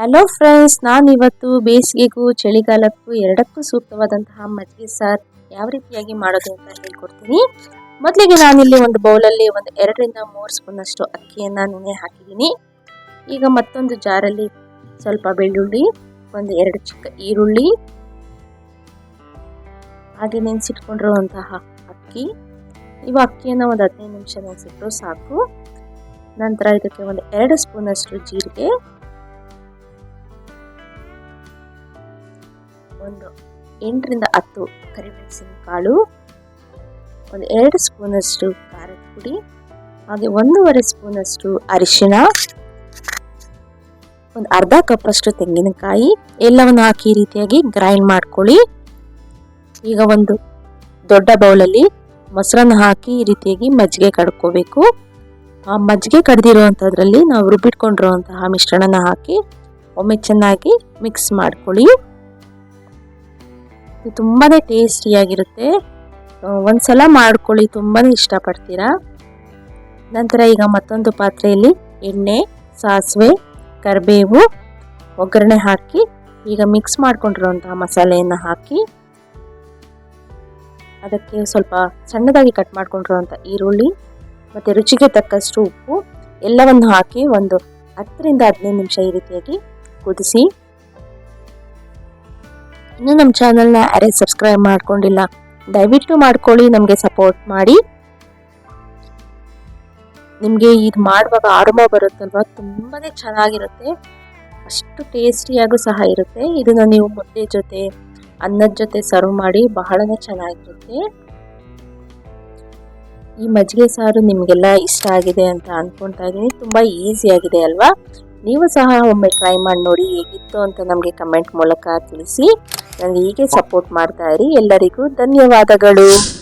Hello friends ನಾನು ಇವತ್ತು ಬೇಸಿಗೆಗೂ ಚಳಿಗಾಲಕ್ಕೂ ಎರಡಕ್ಕೂ ಸೂಕ್ತವಾದಂತಹ ಮಜ್ಜಿಗೆ ಸಾರು ಯಾವ ರೀತಿಯಾಗಿ ಮಾಡೋದು ಅಂತ ಹೇಳ್ಕೊಡ್ತೀನಿ. ಮೊದಲಿಗೆ ನಾನಿಲ್ಲಿ ಒಂದು ಬೌಲಲ್ಲಿ ಒಂದು ಎರಡರಿಂದ ಮೂರು ಸ್ಪೂನಷ್ಟು ಅಕ್ಕಿಯನ್ನು ನೆನೆ ಹಾಕಿದ್ದೀನಿ. ಈಗ ಮತ್ತೊಂದು ಜಾರಲ್ಲಿ ಸ್ವಲ್ಪ ಬೆಳ್ಳುಳ್ಳಿ, ಒಂದು ಎರಡು ಚಿಕ್ಕ ಈರುಳ್ಳಿ, ಹಾಗೆ ನೆನೆಸಿಟ್ಕೊಂಡಿರುವಂತಹ ಅಕ್ಕಿ. ಇವು ಅಕ್ಕಿಯನ್ನು ಒಂದು ಹದಿನೈದು ನಿಮಿಷ ನೆನೆಸಿಟ್ರು ಸಾಕು. ನಂತರ ಇದಕ್ಕೆ ಒಂದು ಎರಡು ಸ್ಪೂನಷ್ಟು ಜೀರಿಗೆ ಒಂದು ಎಂಟರಿಂದ ಹತ್ತು ಕರಿಮೆಣಸಿನ ಕಾಳು, ಒಂದು ಎರಡು ಸ್ಪೂನಷ್ಟು ಖಾರದ ಪುಡಿ, ಹಾಗೆ ಒಂದೂವರೆ ಸ್ಪೂನಷ್ಟು ಅರಿಶಿನ ಒಂದು ಅರ್ಧ ಕಪ್ಪಷ್ಟು ತೆಂಗಿನಕಾಯಿ, ಎಲ್ಲವನ್ನು ಹಾಕಿ ಈ ರೀತಿಯಾಗಿ ಗ್ರೈಂಡ್ ಮಾಡ್ಕೊಳ್ಳಿ. ಈಗ ಒಂದು ದೊಡ್ಡ ಬೌಲಲ್ಲಿ ಮೊಸರನ್ನು ಹಾಕಿ ಈ ರೀತಿಯಾಗಿ ಮಜ್ಜಿಗೆ ಕಡ್ಕೋಬೇಕು. ಆ ಮಜ್ಜಿಗೆ ಕಡ್ದಿರುವಂಥದ್ರಲ್ಲಿ ನಾವು ರುಬ್ಬಿಟ್ಕೊಂಡಿರುವಂತಹ ಮಿಶ್ರಣನ ಹಾಕಿ ಒಮ್ಮೆ ಚೆನ್ನಾಗಿ ಮಿಕ್ಸ್ ಮಾಡ್ಕೊಳ್ಳಿ. ಇದು ತುಂಬಾ ಟೇಸ್ಟಿಯಾಗಿರುತ್ತೆ ಒಂದ್ಸಲ ಮಾಡ್ಕೊಳ್ಳಿ ತುಂಬಾ ಇಷ್ಟಪಡ್ತೀರಾ? ನಂತರ ಈಗ ಮತ್ತೊಂದು ಪಾತ್ರೆಯಲ್ಲಿ ಎಣ್ಣೆ, ಸಾಸಿವೆ, ಕರಿಬೇವು, ಒಗ್ಗರಣೆ ಹಾಕಿ, ಈಗ ಮಿಕ್ಸ್ ಮಾಡ್ಕೊಂಡಿರುವಂತಹ ಮಸಾಲೆಯನ್ನು ಹಾಕಿ, ಅದಕ್ಕೆ ಸ್ವಲ್ಪ ಸಣ್ಣದಾಗಿ ಕಟ್ ಮಾಡಿಕೊಂಡಿರುವಂಥ ಈರುಳ್ಳಿ, ಮತ್ತು ರುಚಿಗೆ ತಕ್ಕಷ್ಟು ಉಪ್ಪು, ಎಲ್ಲವನ್ನು ಹಾಕಿ ಒಂದು ಹತ್ತರಿಂದ ಹದಿನೈದು ನಿಮಿಷ ಈ ರೀತಿಯಾಗಿ ಕುದಿಸಿ ಇನ್ನು ನಮ್ಮ ಚಾನಲ್ನ ಯಾರೇ ಸಬ್ಸ್ಕ್ರೈಬ್ ಮಾಡ್ಕೊಂಡಿಲ್ಲ, ದಯವಿಟ್ಟು ಮಾಡ್ಕೊಳ್ಳಿ, ನಮಗೆ ಸಪೋರ್ಟ್ ಮಾಡಿ. ನಿಮಗೆ ಇದು ಮಾಡುವಾಗ ಆರಂಭ ಬರುತ್ತಲ್ವ? ತುಂಬಾ ಚೆನ್ನಾಗಿರುತ್ತೆ. ಅಷ್ಟು ಟೇಸ್ಟಿಯಾಗೂ ಸಹ ಇರುತ್ತೆ. ಇದನ್ನು ನೀವು ಮುದ್ದೆ ಜೊತೆ, ಅನ್ನದ ಜೊತೆ ಸರ್ವ್ ಮಾಡಿ ಬಹಳನೇ ಚೆನ್ನಾಗಿರುತ್ತೆ. ಈ ಮಜ್ಜಿಗೆ ಸಾರು ನಿಮಗೆಲ್ಲ ಇಷ್ಟ ಆಗಿದೆ ಅಂತ ಅಂದ್ಕೊಳ್ತಾ ಇದ್ದೀನಿ. ತುಂಬ ಈಸಿಯಾಗಿದೆ ಅಲ್ವಾ? ನೀವು ಸಹ ಒಮ್ಮೆ ಟ್ರೈ ಮಾಡಿ ನೋಡಿ ಹೇಗಿತ್ತು ಅಂತ ನಮಗೆ ಕಮೆಂಟ್ ಮೂಲಕ ತಿಳಿಸಿ. ನನಗೆ ಹೀಗೆ ಸಪೋರ್ಟ್ ಮಾಡ್ತಾ ಇರಿ. ಎಲ್ಲರಿಗೂ ಧನ್ಯವಾದಗಳು.